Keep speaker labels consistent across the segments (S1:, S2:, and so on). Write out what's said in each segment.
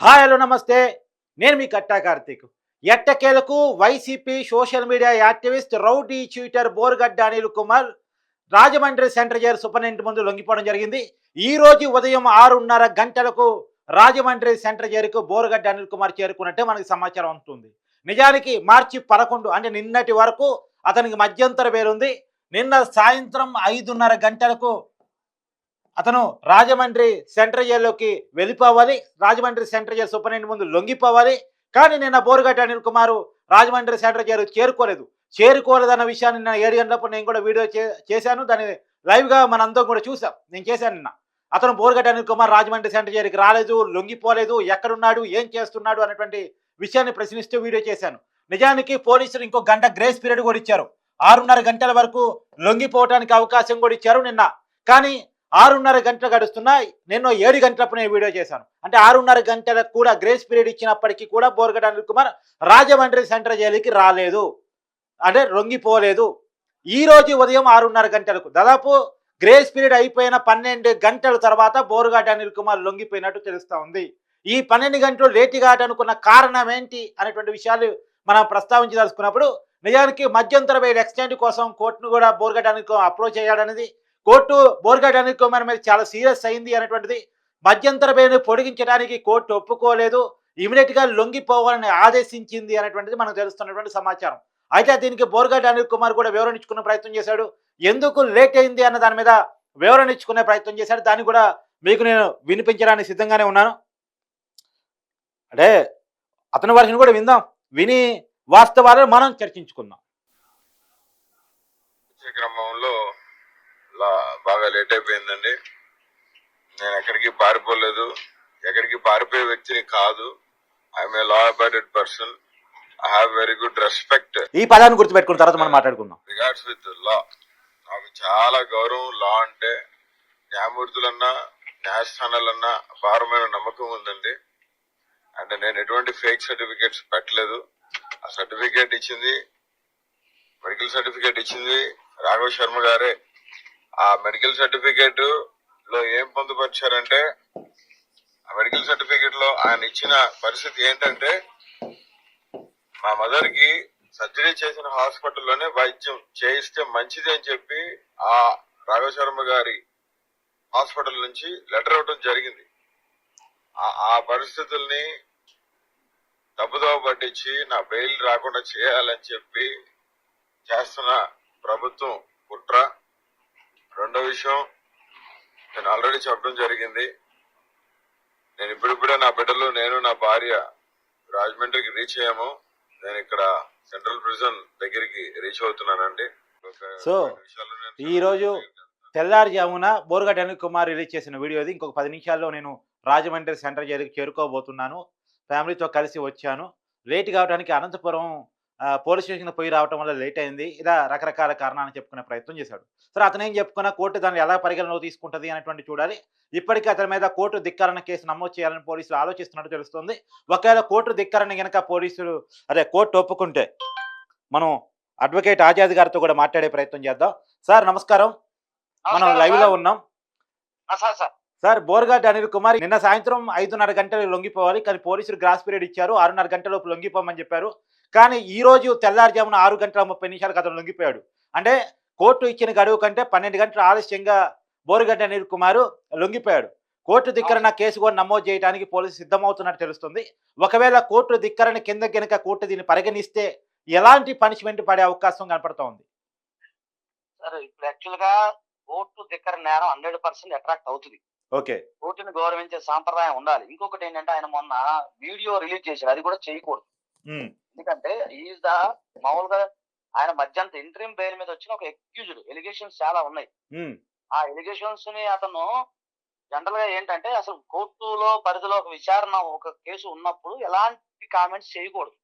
S1: Hi hello నమస్తే. నేను మీ కట్టా కార్తీక్. ఎట్టకేలకు YCP social media activist rowdy Twitter Borugadda Anil Kumar Rajahmundry center jail superintendent ముందు లొంగిపోవడం జరిగింది. ఈ రోజు ఉదయం ఆరున్నర గంటలకు రాజమండ్రి సెంటర్ జైలుకు బోర్గడ్డ అనిల్ కుమార్ చేరుకున్నట్టే మనకి సమాచారం ఉంటుంది నిజానికి మార్చి పదకొండు అంటే నిన్నటి వరకు అతనికి మధ్యంతర పేరుంది నిన్న సాయంత్రం ఐదున్నర గంటలకు అతను రాజమండ్రి సెంట్రల్ జైల్లోకి వెళ్ళిపోవాలి. రాజమండ్రి సెంట్రల్ జైలు సూపరింటెండెంట్ ముందు లొంగిపోవాలి. కానీ నిన్న బోరుగడ్డ అనిల్ కుమారు రాజమండ్రి సెంట్రల్ జైలు చేరుకోలేదు. చేరుకోలేదన్న విషయాన్ని నిన్న ఏడు గంటలప్పుడు నేను కూడా వీడియో చేశాను. దాన్ని లైవ్గా మనందరం కూడా చూసాం నేను చేశాను నిన్న. అతను బోరుగడ్డ అనిల్ కుమార్ రాజమండ్రి సెంట్రల్ జైలుకి రాలేదు లొంగిపోలేదు ఎక్కడున్నాడు ఏం చేస్తున్నాడు అనేటువంటి విషయాన్ని ప్రశ్నిస్తూ వీడియో చేశాను. నిజానికి పోలీసులు ఇంకో గంట గ్రేస్ పీరియడ్ కూడా ఇచ్చారు. ఆరున్నర గంటల వరకు లొంగిపోవడానికి అవకాశం కూడా ఇచ్చారు నిన్న. కానీ ఆరున్నర గంటలు గడుస్తున్నా నేను ఏడు గంటలప్పుడు నేను వీడియో చేశాను. అంటే ఆరున్నర గంటలకు కూడా గ్రేస్ పీరియడ్ ఇచ్చినప్పటికీ కూడా బోర్గడ్డ అనిల్ కుమార్ రాజమండ్రి సెంట్రల్ జైలుకి రాలేదు. అంటే లొంగిపోలేదు ఈ రోజు ఉదయం ఆరున్నర గంటలకు దాదాపు గ్రేస్ పీరియడ్ అయిపోయిన పన్నెండు గంటల తర్వాత బోరుగడ్డ అనిల్ కుమార్ లొంగిపోయినట్టు తెలుస్తా ఉంది. ఈ పన్నెండు గంటలు లేటుగా అనుకున్న కారణం ఏంటి అనేటువంటి విషయాలు మనం ప్రస్తావించదలుచుకున్నప్పుడు నిజానికి మధ్యంతర బెయిల్ ఎక్స్టెండ్ కోసం కోర్టును కూడా బోర్గడ్డ అనిల్ కుమార్ అప్రోచ్ అయ్యాడనేది కోర్టు బోర్గడ్ అనిల్ కుమార్ మీద చాలా సీరియస్ అయింది అనేటువంటిది మధ్యంతర బెయిల్ పొడిగించడానికి కోర్టు ఒప్పుకోలేదు. ఇమీడియట్గా లొంగిపోవాలని ఆదేశించింది అనేటువంటిది మనకు తెలుస్తున్నటువంటి సమాచారం. అయితే దీనికి బోర్గడ్ అనిల్ కుమార్ కూడా వివరణ ఇచ్చుకునే ప్రయత్నం చేశాడు. ఎందుకు లేట్ అయింది అన్న దాని మీద వివరణ ఇచ్చుకునే ప్రయత్నం చేశాడు. దాన్ని కూడా మీకు నేను వినిపించడానికి సిద్ధంగానే ఉన్నాను. అంటే అతని వర్షన్ కూడా విందాం. విని వాస్తవాలను మనం చర్చించుకుందాం.
S2: క్రమంలో బాగా లేట్ అయిపోయిందండి. నేను ఎక్కడికి పారిపోలేదు. ఎక్కడికి పారిపోయే వ్యక్తిని కాదు. I'm a law abided person I have very good respect
S1: ఈ పదాన్ని గుర్తుపెట్టుకున్న తర్వాత మనం మాట్లాడుకుందాం.
S2: రిగార్డ్స్ విత్ లా నాకు చాలా గౌరవం లా అంటే న్యాయమూర్తులన్నా న్యాయస్థానాలన్నా అపారమైన నమ్మకం ఉందండి. అంటే నేను ఎటువంటి ఫేక్ సర్టిఫికేట్స్ పెట్టలేదు. ఆ సర్టిఫికేట్ ఇచ్చింది మెడికల్ సర్టిఫికేట్ ఇచ్చింది రాఘవ శర్మ గారే. ఆ మెడికల్ సర్టిఫికేట్లో ఏం పొందుపరిచారంటే ఆ మెడికల్ సర్టిఫికేట్లో ఆయన ఇచ్చిన పరిస్థితి ఏంటంటే మా మదర్కి సర్జరీ చేసిన హాస్పిటల్లోనే వైద్యం చేయిస్తే మంచిది అని చెప్పి ఆ రాఘవ శర్మ గారి హాస్పిటల్ నుంచి లెటర్ ఇవ్వడం జరిగింది. ఆ- పరిస్థితుల్ని తప్పుదోవ పట్టించి నా బెయిల్ రాకుండా చేయాలని చెప్పి చేస్తున్న ప్రభుత్వం కుట్ర. రెండో విషయం నేను ఆల్రెడీ చెప్పడం జరిగింది. నేను ఇప్పుడిప్పుడే నా బిడ్డలు నేను నా భార్య రాజమండ్రికి రీచ్ అయ్యాము. నేను ఇక్కడ సెంట్రల్ ప్రిజన్ దగ్గరికి రీచ్ అవుతున్నానండి.
S1: సో,
S2: రెండు విషయాలు నేను
S1: ఈ రోజు తెల్లారుజామున బోరుగడ్డ అనిల్ కుమార్ రిలీజ్ చేసిన వీడియో ఇది. ఇంకొక పది నిమిషాల్లో నేను రాజమండ్రి సెంటర్ చేరుకోబోతున్నాను. ఫ్యామిలీతో కలిసి వచ్చాను. లేట్ కావడానికి అనంతపురం పోలీస్ స్టేషన్ పోయి రావడం వల్ల లేట్ అయింది. ఇలా రకరకాల కారణాలు చెప్పుకునే ప్రయత్నం చేశాడు. సరే అతను ఏం చెప్పుకున్నా కోర్టు దాన్ని ఎలా పరిగణలో తీసుకుంటుంది అనేటువంటి చూడాలి. ఇప్పటికీ అతని మీద కోర్టు ధిక్కరణ కేసు నమోదు చేయాలని పోలీసులు ఆలోచిస్తున్నట్టు తెలుస్తుంది. ఒకవేళ కోర్టు ధిక్కరణ గనక పోలీసులు అదే కోర్టు ఒప్పుకుంటే మనం అడ్వకేట్ ఆజాద్ గారితో కూడా మాట్లాడే ప్రయత్నం చేద్దాం. సార్ నమస్కారం. మనం
S3: లైవ్లో.
S1: ఉన్నాం.
S3: సార్. సార్
S1: బోర్గాడ్ బోర్గడ్డ అనిల్ కుమార్ నిన్న సాయంత్రం ఐదున్నర గంటలు లొంగిపోవాలి. కానీ పోలీసులు గ్రాస్ పీరియడ్ ఇచ్చారు. ఆరున్నర గంటల లొంగిపోమని చెప్పారు. కానీ ఈ రోజు తెల్లారుజామున ఆరు గంటల ముప్పై నిమిషాలకు అతను లొంగిపోయాడు. అంటే కోర్టు ఇచ్చిన గడువు కంటే పన్నెండు గంటలు ఆలస్యంగా బోరుగడ్డ అనిల్ కుమార్ లొంగిపోయాడు. కోర్టు ధిక్కరణ కేసు కూడా నమోదు చేయడానికి పోలీసు సిద్ధమవుతున్నట్టు తెలుస్తుంది. ఒకవేళ కోర్టు ధిక్కరణ కింద కనుక కోర్టు దీన్ని పరిగణిస్తే ఎలాంటి పనిష్మెంట్ పడే అవకాశం కనపడుతూ ఉంది
S3: సార్ ఇప్పుడు యాక్చువల్గా కోర్టు దగ్గర నేరం హండ్రెడ్ పర్సెంట్ అట్రాక్ట్ అవుతుంది.
S1: ఓకే.
S3: కోర్టుని గౌరవించే సాంప్రదాయం ఉండాలి. ఇంకొకటి ఏంటంటే ఆయన మొన్న వీడియో రిలీజ్ చేశారు అది కూడా చేయకూడదు. ఎందుకంటే ఈజ్ ద మామూలుగా ఆయన మధ్యంత ఇంటరీం బెయిల్ మీద వచ్చిన ఒక ఎక్యూజ్డ్ ఎలిగేషన్స్ చాలా ఉన్నాయి. ఆ ఎలిగేషన్స్ని అతను జనరల్గా ఏంటంటే అసలు కోర్టులో పరిధిలో ఒక విచారణ ఒక కేసు ఉన్నప్పుడు ఎలాంటి కామెంట్స్ చేయకూడదు.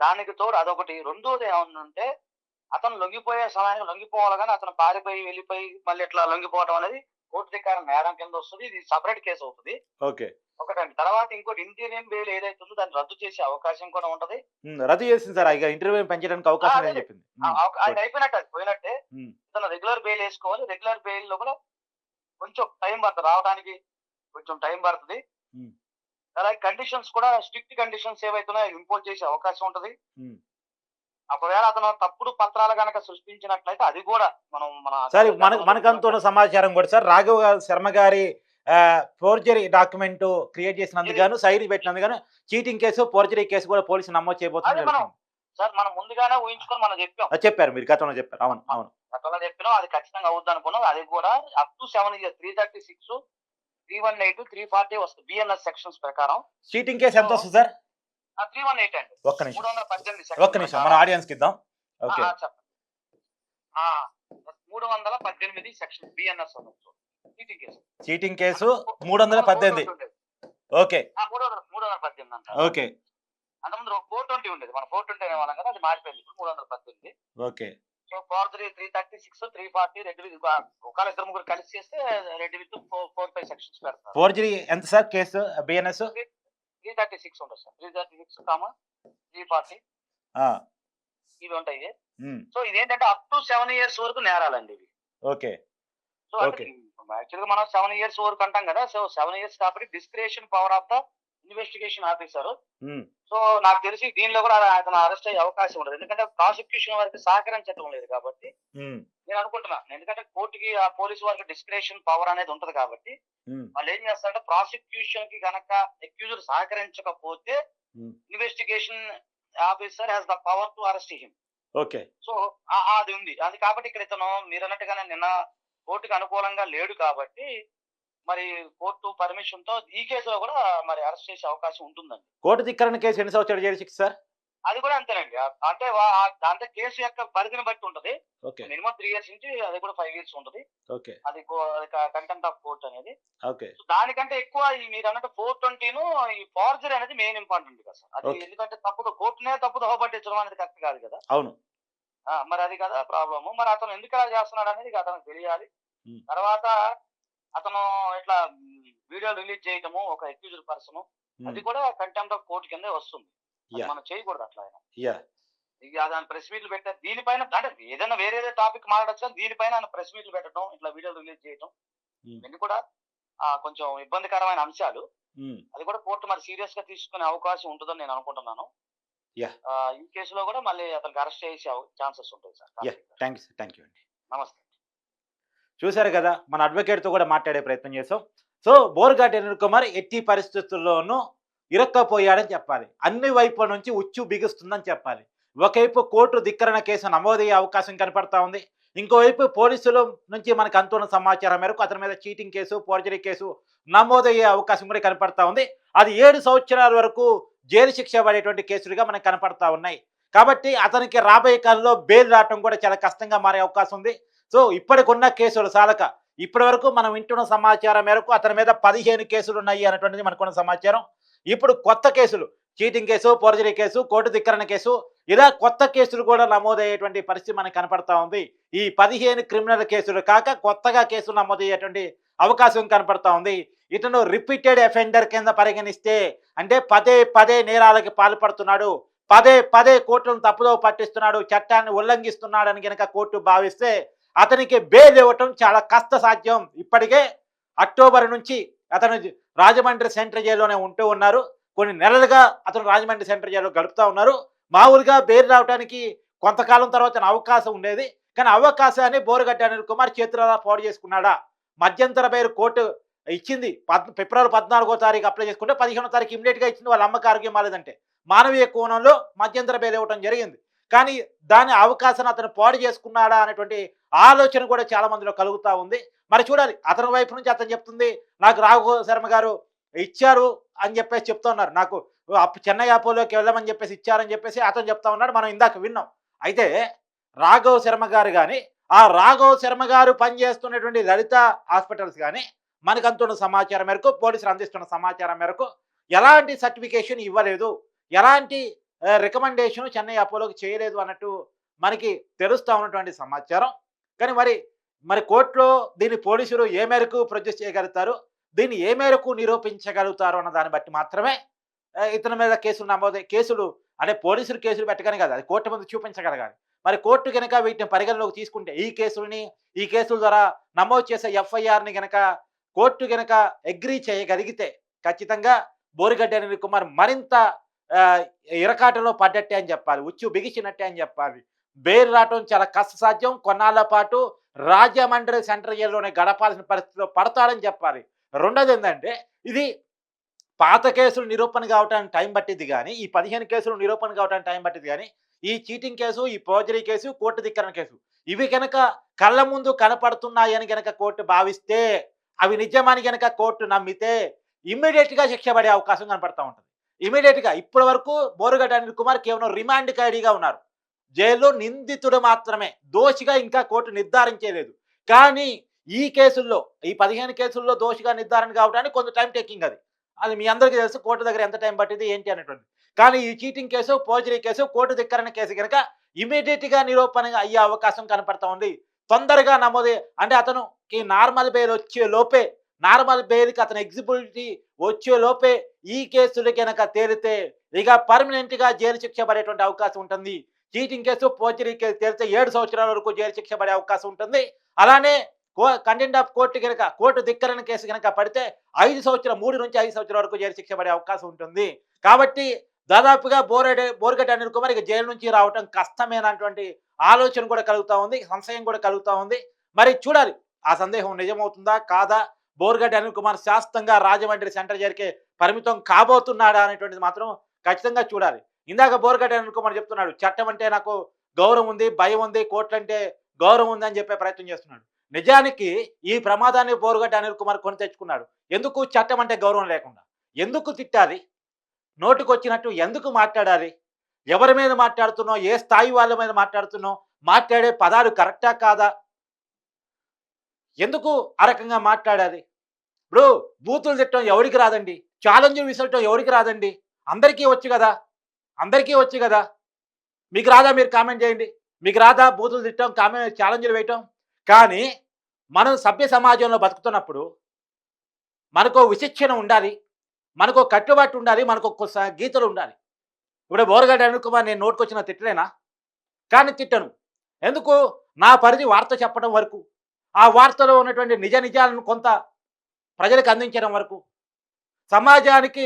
S3: దానికి తోడు అదొకటి. రెండోది ఏమన్నంటే అతను లొంగిపోయే సమయానికి లొంగిపోవాలి కానీ అతను పారిపోయి వెళ్ళిపోయి మళ్ళీ ఇట్లా లొంగిపోవడం అనేది ధిక్కారం నేరం కింద వస్తుంది ఇది సపరేట్ కేసు అవుతుంది
S1: ఓకే
S3: ఒకటండి తర్వాత ఇంకోటి ఇంటీరియం బెయిల్ ఏదైతే ఉందో దాన్ని రద్దు చేసే అవకాశం కూడా ఉంటది
S1: రద్దు చేసింది సార్ ఇక ఇంటర్వ్యూ పెంచడానికి అవకాశం
S3: అదే.
S1: చెప్పింది
S3: అది అయిపోయినట్టు అది పోయినట్టే. ఇతను రెగ్యులర్ బెయిల్ వేసుకోవాలి రెగ్యులర్ బెయిల్లో కూడా కొంచెం టైం పడుతుంది రావడానికి కొంచెం టైం పడుతుంది. అలాగే కండిషన్స్ కూడా స్ట్రిక్ట్ కండిషన్స్ ఏవైతున్నాయో ఇంపోజ్ చేసే అవకాశం ఉంటది. ఒకవేళ అతను తప్పుడు పత్రాలు గనక సృష్టించినట్లయితే అది కూడా మనం మన
S1: సార్ మనకు మనకంతున్న సమాచారం కూడా సార్ రాఘవ శర్మ గారి ఫోర్జరీ డాక్యుమెంట్ క్రియేట్ చేసినందుకు గాను సైడ్ పెట్టినందుకు గాను చీటింగ్ కేసు ఫోర్జరీ కేసు కూడా పోలీసు నమోదు చేయబోతున్నారు.
S3: సార్ మనం ముందుగానే ఊహించుకొని మనం చెప్పాం.
S1: చెప్పారు మీరు గతంలో చెప్పారు. అవును అవును.
S3: గతంలో చెప్పినాం అది ఖచ్చితంగా అవుద్ది అనుకున్నాం. అది కూడా up to seven years three thirty six three one eight three forty వస్తుంది బిఎన్ఎస్ సెక్షన్స్ ప్రకారం.
S1: చీటింగ్ కేసు ఎంత వస్తుంది సార్?
S3: త్రీ వన్ ఎయిట్ అండి.
S1: ఒక్క నిమిషం.
S3: మూడు వందల పద్దెనిమిది
S1: ఒక్క నిమిషం మన ఆడియన్స్కి ఇద్దాం. ఓకే.
S3: మూడు వందల పద్దెనిమిది section BNS cheating case
S1: cheating case మూడు వందల పద్దెనిమిది. ఓకే.
S3: ఆ, మూడు వందల మూడు వందల పద్దెనిమిది అంట
S1: ఓకే.
S3: అంతకుముందు ఫోర్ ట్వంటీ ఉండేది. మన ఫోర్ ట్వంటీ అనే వాళ్ళం కదా అది మారిపోయింది. ఇప్పుడు మూడు వందల పద్దెనిమిది.
S1: Okay.
S3: So four three three thirty six three forty read with ఒకవేళ ఇద్దరు ముగ్గురు కలిసి చేస్తే read with four four five sections పెడతారు.
S1: ఫోర్జరీ ఎంత sir? Case? BNS
S3: three thirty six ఉంటుంది sir. Three thirty six comma three forty. ఇవి ఉంటాయి సో ఇదేంటంటే అప్ టు సెవెన్ ఇయర్స్ వరకు నేరాలండి ఇవి.
S1: ఓకే.
S3: సో. యాక్చువల్గా మనం సెవెన్ ఇయర్స్ వరకు అంటాం కదా సో సెవెన్ ఇయర్స్ కాబట్టి discretion power of the investigation officer so నాకు తెలిసి దీనిలో కూడా అతను అరెస్ట్ అయ్యే అవకాశం ఉండదు. ఎందుకంటే ప్రాసిక్యూషన్ వారికి సహకరించడం లేదు కాబట్టి నేను అనుకుంటున్నాను ఎందుకంటే కోర్టుకి ఆ పోలీసు వారికి డిస్క్రియేషన్ పవర్ అనేది ఉంటది కాబట్టి వాళ్ళు ఏం చేస్తారంటే ప్రాసిక్యూషన్కి గనక అక్యూజర్ సహకరించకపోతే
S1: Hmm.
S3: Investigation officer has the power to arrest him
S1: okay
S3: so అది ఉంది. అది కాబట్టి ఇక్కడ ఇతను మీరు అన్నట్టుగానే నిన్న కోర్టుకు అనుకూలంగా లేడు కాబట్టి మరి కోర్టు పర్మిషన్తో ఈ కేసులో కూడా మరి అరెస్ట్ చేసే అవకాశం ఉంటుందండి.
S1: కోర్టు ధిక్కరణ కేసు ఎన్ని సంవత్సరాలు జైలు శిక్ష సార్?
S3: అది కూడా అంతేనండి. అంటే అంటే కేసు యొక్క పరిధిని బట్టి ఉంటది. మినిమం త్రీ ఇయర్స్ నుంచి అది కూడా ఫైవ్ ఇయర్స్ ఉంటుంది. అది కంటెంట్ ఆఫ్ కోర్ట్ అనేది. దానికంటే ఎక్కువ మీరు అన్నట్టు ఫోర్ ట్వంటీను ఈ ఫార్జరీ అనేది మెయిన్ ఇంపార్టెంట్ కదా సార్. అది. ఎందుకంటే తప్పుదో కోర్టునే తప్పుదో పట్టించడం అనేది కరెక్ట్ కాదు కదా.
S1: అవును.
S3: మరి అది కదా ప్రాబ్లమ్. మరి అతను ఎందుకు అలా చేస్తున్నాడు అనేది అతనికి తెలియాలి. తర్వాత వీడియోలు రిలీజ్ చేయటము ఒక అక్యూజ్డ్ పర్సన్ అది కూడా కంటెంప్ట్ ఆఫ్ కోర్టు కిందే వస్తుంది. మనం చేయకూడదు అట్లా ఆయన ఇక దాని ప్రెస్ మీట్లు పెట్టారు దీనిపైన అంటే ఏదైనా వేరే టాపిక్ మాట్లాడచ్చు దీనిపైన ఆయన ప్రెస్ మీట్లు పెట్టడం ఇట్లా వీడియోలు రిలీజ్ చేయడం
S1: Hmm.
S3: ఇవన్నీ కూడా ఆ, కొంచెం ఇబ్బందికరమైన అంశాలు. అది కూడా కోర్టు మరి సీరియస్గా తీసుకునే అవకాశం ఉంటుందని నేను అనుకుంటున్నాను. ఈ కేసులో కూడా మళ్ళీ అతనికి అరెస్ట్ చేసే ఛాన్సెస్ ఉంటాయి sir.
S1: Thank you thank you అండి.
S3: నమస్తే.
S1: చూశారు కదా మన అడ్వకేట్తో కూడా మాట్లాడే ప్రయత్నం చేసాం. సో బోర్గాటి అనిల్ కుమార్ ఎట్టి పరిస్థితుల్లోనూ ఇరక్కపోయాడని చెప్పాలి. అన్ని వైపుల నుంచి ఉచ్చు బిగుస్తుందని చెప్పాలి. ఒకవైపు కోర్టు ధిక్కరణ కేసు నమోదయ్యే అవకాశం కనపడతా ఉంది. ఇంకోవైపు పోలీసుల నుంచి మనకు అంతున్న సమాచారం మేరకు అతని మీద చీటింగ్ కేసు ఫోర్జరీ కేసు నమోదయ్యే అవకాశం కూడా కనపడతా ఉంది. అది ఏడు సంవత్సరాల వరకు జైలు శిక్ష పడేటువంటి కేసులుగా మనకు కనపడతా ఉన్నాయి. కాబట్టి అతనికి రాబోయే కాలంలో బెయిల్ రావటం కూడా చాలా కష్టంగా మారే అవకాశం ఉంది. సో ఇప్పటికున్న కేసులు సాలక ఇప్పటి వరకు మనం వింటున్న సమాచారం మేరకు అతని మీద పదిహేను కేసులు ఉన్నాయి అనేటువంటిది మనకున్న సమాచారం. ఇప్పుడు కొత్త కేసులు cheating case forgery case court ధిక్కరణ case ఇలా కొత్త కేసులు కూడా నమోదయ్యేటువంటి పరిస్థితి మనకు కనపడతా ఉంది. ఈ పదిహేను క్రిమినల్ కేసులు కాక కొత్తగా కేసులు నమోదయ్యేటువంటి అవకాశం కనపడతా ఉంది. ఇతను రిపీటెడ్ అఫెండర్ కింద పరిగణిస్తే అంటే పదే పదే నేరాలకి పాల్పడుతున్నాడు పదే పదే కోర్టులను తప్పుదో పట్టిస్తున్నాడు చట్టాన్ని ఉల్లంఘిస్తున్నాడని కనుక కోర్టు భావిస్తే అతనికి బెయిల్ ఇవ్వటం చాలా కష్ట సాధ్యం ఇప్పటికే అక్టోబర్ నుంచి అతను రాజమండ్రి సెంట్రల్ జైల్లోనే ఉంటూ ఉన్నారు. కొన్ని నెలలుగా అతను రాజమండ్రి సెంట్రల్ జైల్లో గడుపుతా ఉన్నారు. మామూలుగా బెయిల్ రావడానికి కొంతకాలం తర్వాత అవకాశం ఉండేది. కానీ అవకాశాన్ని బోరుగడ్డ అనిల్ కుమార్ చేతులలా పాడు చేసుకున్నాడా? మధ్యంతర బెయిల్ కోర్టు ఇచ్చింది. పద్ ఫిబ్రవరి పద్నాలుగో తారీఖు అప్లై చేసుకుంటే పదిహేనో తారీఖు ఇమీడియట్గా ఇచ్చింది. వాళ్ళ అమ్మకి ఆరోగ్యం బాలేదంటే. మానవీయ కోణంలో మధ్యంతర బెయిల్ ఇవ్వడం జరిగింది. కానీ దాని అవకాశాన్ని అతను పాడు చేసుకున్నాడా అనేటువంటి ఆలోచన కూడా చాలా మందిలో కలుగుతూ ఉంది. మరి చూడాలి అతని వైపు నుంచి అతను చెప్తుంది నాకు రాఘు శర్మ గారు ఇచ్చారు అని చెప్పేసి చెప్తున్నారు నాకు చెన్నై అపోలోకి వెళ్ళమని చెప్పేసి ఇచ్చారని చెప్పేసి అతను చెప్తా ఉన్నాడు. మనం ఇందాక విన్నాం. అయితే రాఘవ శర్మ గారు కానీ ఆ రాఘవ శర్మ గారు పనిచేస్తున్నటువంటి లలిత హాస్పిటల్స్ కానీ మనకు అంతున్న సమాచారం మేరకు పోలీసులు అందిస్తున్న సమాచారం మేరకు ఎలాంటి సర్టిఫికేషన్ ఇవ్వలేదు. ఎలాంటి రికమెండేషన్ చెన్నై అపోలోకి చేయలేదు అన్నట్టు మనకి తెలుస్తూ ఉన్నటువంటి సమాచారం. కానీ మరి మరి కోర్టులో దీన్ని పోలీసులు ఏ మేరకు ప్రొడ్యూస్ చేయగలుగుతారు? దీన్ని ఏ మేరకు నిరూపించగలుగుతారు అన్న దాన్ని బట్టి మాత్రమే ఇతని మీద కేసులు నమోదు కేసులు అంటే పోలీసులు కేసులు పెట్టగానే కాదు అది కోర్టు ముందు చూపించగలగాలి. మరి కోర్టు కనుక వీటిని పరిగణలోకి తీసుకుంటే ఈ కేసుల్ని ఈ కేసుల ద్వారా నమోదు చేసే ఎఫ్ఐఆర్ని కనుక కోర్టు కనుక అగ్రీ చేయగలిగితే ఖచ్చితంగా బోరిగడ్డ అనిల్ కుమార్ మరింత ఇరకాటలో పడ్డట్టే అని చెప్పాలి ఉచ్చు బిగిసినట్టే అని చెప్పాలి. బేర్ రావటం చాలా కష్టసాధ్యం. కొన్నాళ్ళ పాటు రాజమండ్రి సెంట్రల్ జైల్లోనే గడపాల్సిన పరిస్థితిలో పడతాడని చెప్పాలి. రెండోది ఏంటంటే ఇది పాత కేసులు నిరూపణ కావటానికి టైం పట్టింది కానీ ఈ పదిహేను కేసులు నిరూపణ కావటానికి టైం పట్టింది కానీ ఈ చీటింగ్ కేసు ఈ పోజరీ కేసు కోర్టు ధిక్కరణ కేసు ఇవి కనుక కళ్ళ ముందు కనపడుతున్నాయని కనుక కోర్టు భావిస్తే అవి నిజమని కనుక కోర్టు నమ్మితే ఇమ్మీడియట్గా శిక్ష పడే అవకాశం కనపడతా ఉంటుంది. ఇమీడియట్గా ఇప్పటి వరకు బోరుగడ్డ అనిల్ కుమార్ కేవలం రిమాండ్ ఖైడీగా ఉన్నారు. జైల్లో నిందితుడు మాత్రమే. దోషిగా ఇంకా కోర్టు నిర్ధారించలేదు. కానీ ఈ కేసుల్లో ఈ పదిహేను కేసుల్లో దోషిగా నిర్ధారణ కావడానికి కొంత టైం టేకింగ్ అది. అది మీ అందరికీ తెలుసు కోర్టు దగ్గర ఎంత టైం పట్టింది ఏంటి అనేటువంటి కానీ ఈ cheating case forgery case court ధిక్కరణ case కనుక ఇమీడియట్గా నిరూపణ అయ్యే అవకాశం కనపడతా ఉంది. తొందరగా నమోదు అంటే అతనుకి నార్మల్ బెయిల్ వచ్చే లోపే నార్మల్ బెయిల్కి అతని ఎగ్జిబిలిటీ వచ్చే లోపే ఈ కేసులు కనుక తేలితే ఇక పర్మనెంట్గా జైలు శిక్ష పడేటువంటి అవకాశం ఉంటుంది. చీటింగ్ కేసు పోచరీ కేసు తేలితే ఏడు సంవత్సరాల వరకు జైలు శిక్ష పడే అవకాశం ఉంటుంది. అలానే కంటెంట్ ఆఫ్ కోర్టు కనుక కోర్టు ధిక్కరణ కేసు కనుక పడితే ఐదు సంవత్సరం మూడు నుంచి ఐదు సంవత్సరాల వరకు జైలు శిక్ష పడే అవకాశం ఉంటుంది. కాబట్టి దాదాపుగా బోరెడ్ బోర్గడ్డ అనిల్ కుమార్ ఇక జైలు నుంచి రావటం కష్టమేనటువంటి ఆలోచన కూడా కలుగుతూ ఉంది సంశయం కూడా కలుగుతూ ఉంది. మరి చూడాలి ఆ సందేహం నిజమవుతుందా కాదా? బోర్గట్ అనిల్ కుమార్ శాస్త్రంగా రాజమండ్రి సెంటర్ జరిగే పరిమితం కాబోతున్నాడా అనేటువంటిది మాత్రం ఖచ్చితంగా చూడాలి. ఇందాక బోర్గడ్డ అనుకోమని చెప్తున్నాడు. చట్టం అంటే నాకు గౌరవం ఉంది భయం ఉంది కోట్లంటే అంటే గౌరవం ఉంది అని చెప్పే ప్రయత్నం చేస్తున్నాడు. నిజానికి ఈ ప్రమాదాన్ని బోరుగడ్డ అనిల్ కుమార్ కొని తెచ్చుకున్నాడు. ఎందుకు చట్టం అంటే గౌరవం లేకుండా? ఎందుకు తిట్టాలి? నోటికొచ్చినట్టు ఎందుకు మాట్లాడాలి? ఎవరి మీద మాట్లాడుతున్నావు? ఏ స్థాయి వాళ్ళ మీద మాట్లాడుతున్నావు? మాట్లాడే పదాలు కరెక్టా కాదా? ఎందుకు ఆ రకంగా మాట్లాడాలి? ఇప్పుడు బూతులు తిట్టడం ఎవరికి రాదండి? ఛాలెంజ్ విసరటం ఎవరికి రాదండి? అందరికీ వచ్చు కదా? అందరికీ వచ్చు కదా. మీకు రాదా మీరు కామెంట్ చేయండి. మీకు రాదా? బూతులు తిట్టడం కామెంట్ ఛాలెంజ్లు వేయటం? కానీ మనం సభ్య సమాజంలో బతుకుతున్నప్పుడు మనకు విశిక్షణ ఉండాలి. మనకు కట్టుబాటు ఉండాలి. మనకు గీతలు ఉండాలి. ఇప్పుడు బోరగడ్డ అనుకుమార్ నేను నోటుకొచ్చిన తిట్టలేనా? కానీ తిట్టను. ఎందుకు? నా పరిధి వార్త చెప్పడం వరకు ఆ వార్తలో ఉన్నటువంటి నిజ నిజాలను కొంత ప్రజలకు అందించడం వరకు. సమాజానికి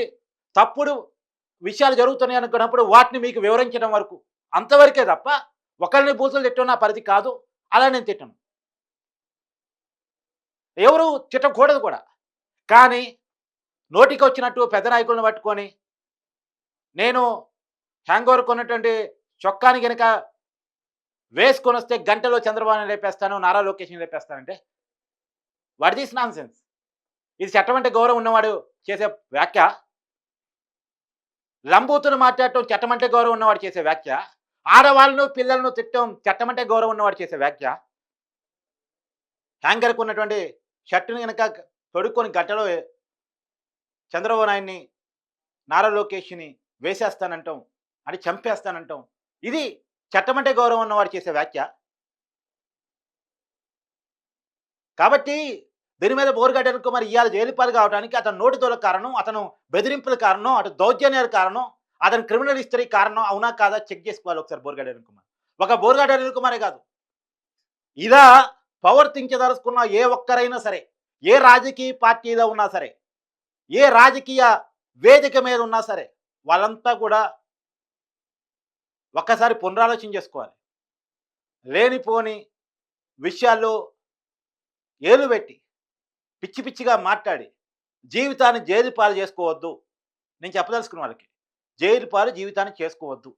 S1: తప్పుడు విషయాలు జరుగుతున్నాయి అనుకున్నప్పుడు వాటిని మీకు వివరించడం వరకు అంతవరకే తప్ప ఒకరిని బూతులు తిట్టడం నా పరిధి కాదు. అలా నేను తిట్టను. ఎవరు తిట్టకూడదు కూడా. కానీ నోటికి వచ్చినట్టు పెద్ద నాయకులను పట్టుకొని నేను హ్యాంగ్ ఓవర్ కొన్నటువంటి చొక్కాని కనుక వేసుకొని వస్తే గంటలో చంద్రబాబు లేపేస్తాను నారా లోకేష్ని లేపేస్తానంటే వాట్ దిస్ నాన్ సెన్స్ ఇది చట్టం అంటే గౌరవం ఉన్నవాడు చేసే వ్యాఖ్య లంబూతును మాట్లాడటం చట్టమంటే గౌరవం ఉన్నవాడు చేసే వ్యాఖ్య. ఆడవాళ్ళను పిల్లలను తిట్టడం చట్టమంటే గౌరవం ఉన్నవాడు చేసే వ్యాఖ్య. హ్యాంగర్కు ఉన్నటువంటి షర్టుని కనుక తొడుక్కొని గట్టలో చంద్రబాబు నాయుడిని నారా లోకేష్ని వేసేస్తానంటాం అని చంపేస్తానంటాం. ఇది చట్టమంటే గౌరవం ఉన్నవాడు చేసే వ్యాఖ్య. కాబట్టి దీని మీద బోరుగడ్డ కుమార్ ఇవాళ జైలుపాలు కావడానికి అతను నోటితోల కారణం అతను బెదిరింపుల కారణం అటు దౌర్జన్యాల కారణం అతని క్రిమినల్ హిస్టరీ కారణం అవునా కాదా చెక్ చేసుకోవాలి ఒకసారి బోరుగడ్డ కుమార్ ఒక బోరుగడ్డ అనిల్ కుమారే కాదు. ఇలా పవర్ తించదలుచుకున్న ఏ ఒక్కరైనా సరే ఏ రాజకీయ పార్టీలో ఉన్నా సరే ఏ రాజకీయ వేదిక మీద ఉన్నా సరే వాళ్ళంతా కూడా ఒక్కసారి పునరాలోచన చేసుకోవాలి. లేనిపోని విషయాల్లో ఏలు పెట్టి పిచ్చి పిచ్చిగా మాట్లాడి జీవితాన్ని జైలు పాలు చేసుకోవద్దు. నేను చెప్పదలుచుకున్న వాళ్ళకి జైలు పాలు జీవితాన్ని చేసుకోవద్దు.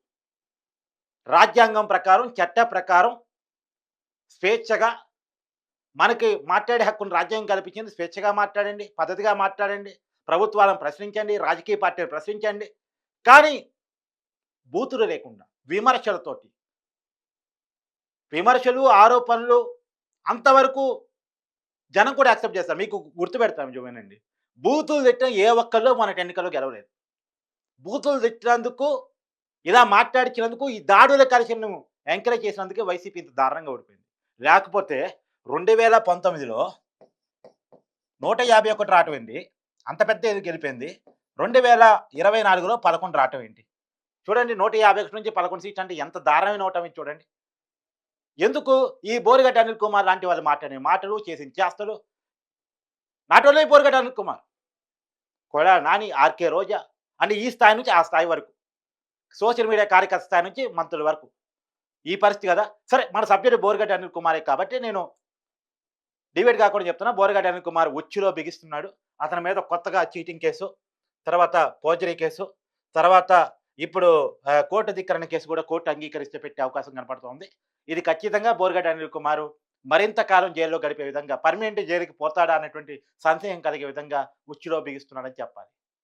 S1: రాజ్యాంగం ప్రకారం చట్ట ప్రకారం స్వేచ్ఛగా మనకి మాట్లాడే హక్కును రాజ్యాంగం కల్పించింది. స్వేచ్ఛగా మాట్లాడండి పద్ధతిగా మాట్లాడండి ప్రభుత్వాలను ప్రశ్నించండి రాజకీయ పార్టీలు ప్రశ్నించండి. కానీ బూతులు లేకుండా విమర్శలతోటి విమర్శలు ఆరోపణలు అంతవరకు జనం కూడా యాక్సెప్ట్ చేస్తారు. మీకు గుర్తుపెడతాం చూడండి బూతులు తిట్టిన ఏ ఒక్కళ్ళు మన ఎన్నికల్లో గెలవలేదు. బూతులు తిట్టినందుకు ఇలా మాట్లాడించినందుకు ఈ దాడుల కలిసిను ఎంకరేజ్ చేసినందుకే వైసీపీ ఇంత దారుణంగా ఓడిపోయింది. లేకపోతే రెండు వేల పంతొమ్మిదిలో నూట యాభై ఒకటి రావటం ఏంటి? అంత పెద్ద ఏది గెలిపోయింది? రెండు వేల ఇరవై నాలుగులో పదకొండు రావటం ఏంటి? చూడండి నూట యాభై ఒకటి నుంచి పదకొండు సీట్లు అంటే ఎంత దారుణమైన ఓటమి చూడండి. ఎందుకు ఈ బోరుగడ్డ అనిల్ కుమార్ లాంటి వాళ్ళు మాట్లాడే మాటలు చేసిన చేస్తాడు నాట్ ఓన్లీ బోరుగడ్డ అనిల్ కుమార్. కొడా నాని ఆర్కే రోజా అంటే ఈ స్థాయి నుంచి ఆ స్థాయి వరకు. సోషల్ మీడియా కార్యకర్త స్థాయి నుంచి మంత్రుల వరకు. ఈ పరిస్థితి కదా? సరే మన సభ్యుడు బోరిగడ్డ అనిల్ కుమారే కాబట్టి నేను డిబేట్ కాకుండా చెప్తున్నా. బోరిగడ్డ అనిల్ కుమార్ ఉచ్చులో బిగిస్తున్నాడు. అతని మీద కొత్తగా చీటింగ్ కేసు తర్వాత పోజరీ కేసు తర్వాత ఇప్పుడు కోర్టు అధికరణ కేసు కూడా కోర్టు అంగీకరిస్తే పెట్టే అవకాశం కనపడుతోంది. ఇది ఖచ్చితంగా బోర్గడ్ అనిల్ కుమార్ మరింత కాలం జైల్లో గడిపే విధంగా పర్మనెంట్ జైలుకి పోతాడా అనేటువంటి సందేహం కలిగే విధంగా ఉచ్చులో బిగిస్తున్నాడని చెప్పాలి.